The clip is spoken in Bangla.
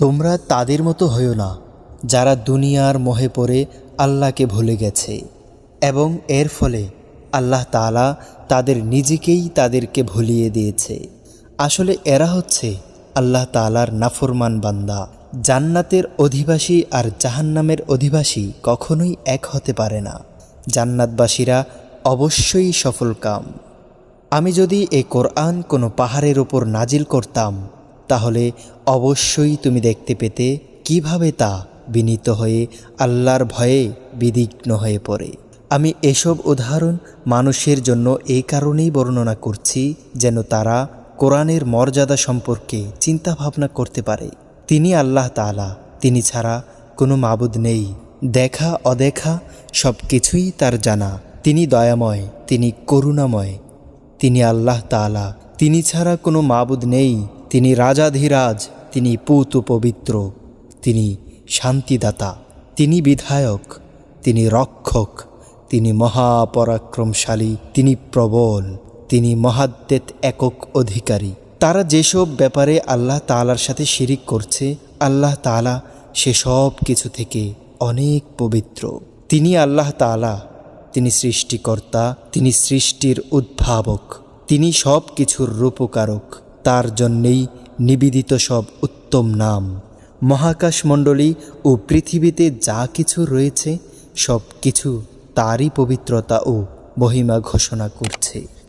তোমরা তাদের মতো হইও না, যারা দুনিয়ার মোহে পড়ে আল্লাহকে ভুলে গেছে। এবং এর ফলে আল্লাহ তাআলা তাদের নিজেকেই তাদেরকে ভুলিয়ে দিয়েছে। আসলে এরা হচ্ছে আল্লাহ তাআলার নাফরমান বান্দা। জান্নাতের অধিবাসী আর জাহান্নামের অধিবাসী কখনোই এক হতে পারে না। জান্নাতবাসীরা অবশ্যই সফলকাম। আমি যদি এই কোরআন কোনো পাহাড়ের ওপর নাজিল করতাম তাহলে অবশ্যই তুমি দেখতে পেতে কীভাবে তা বিনীত হয়ে আল্লাহর ভয়ে বিদিগ্ন হয়ে পড়ে। আমি এসব উদাহরণ মানুষের জন্য এই কারণেই বর্ণনা করছি যেন তারা কোরআনের মর্যাদা সম্পর্কে চিন্তা ভাবনা করতে পারে। তিনি আল্লাহ তাআলা, তিনি ছাড়া কোনো মাবুদ নেই। দেখা, অদেখা সব কিছুই তার জানা। তিনি দয়াময়, তিনি করুণাময়। তিনি আল্লাহ তাআলা, তিনি ছাড়া কোনো মাবুদ নেই। তিনি রাজাধিরাজ, তিনি পুত পবিত্র, তিনি শান্তিদাতা, তিনি বিধায়ক, তিনি রক্ষক, তিনি মহাপরাক্রমশালী, তিনি প্রবল, তিনি মহাদ্দেত একক অধিকারী। তারা যেসব ব্যাপারে আল্লাহ তালার সাথে শিরিক করছে, আল্লাহ তাআলা সেসব কিছু থেকে অনেক পবিত্র। তিনি আল্লাহ তাআলা, তিনি সৃষ্টিকর্তা, তিনি সৃষ্টির উদ্ভাবক, তিনি সব কিছুর রূপকারক। তার জন্যেই নিবেদিত সব উত্তম নাম। মহাকাশমণ্ডলী ও পৃথিবীতে যা কিছু রয়েছে সব কিছু তারই পবিত্রতা ও মহিমা ঘোষণা করছে।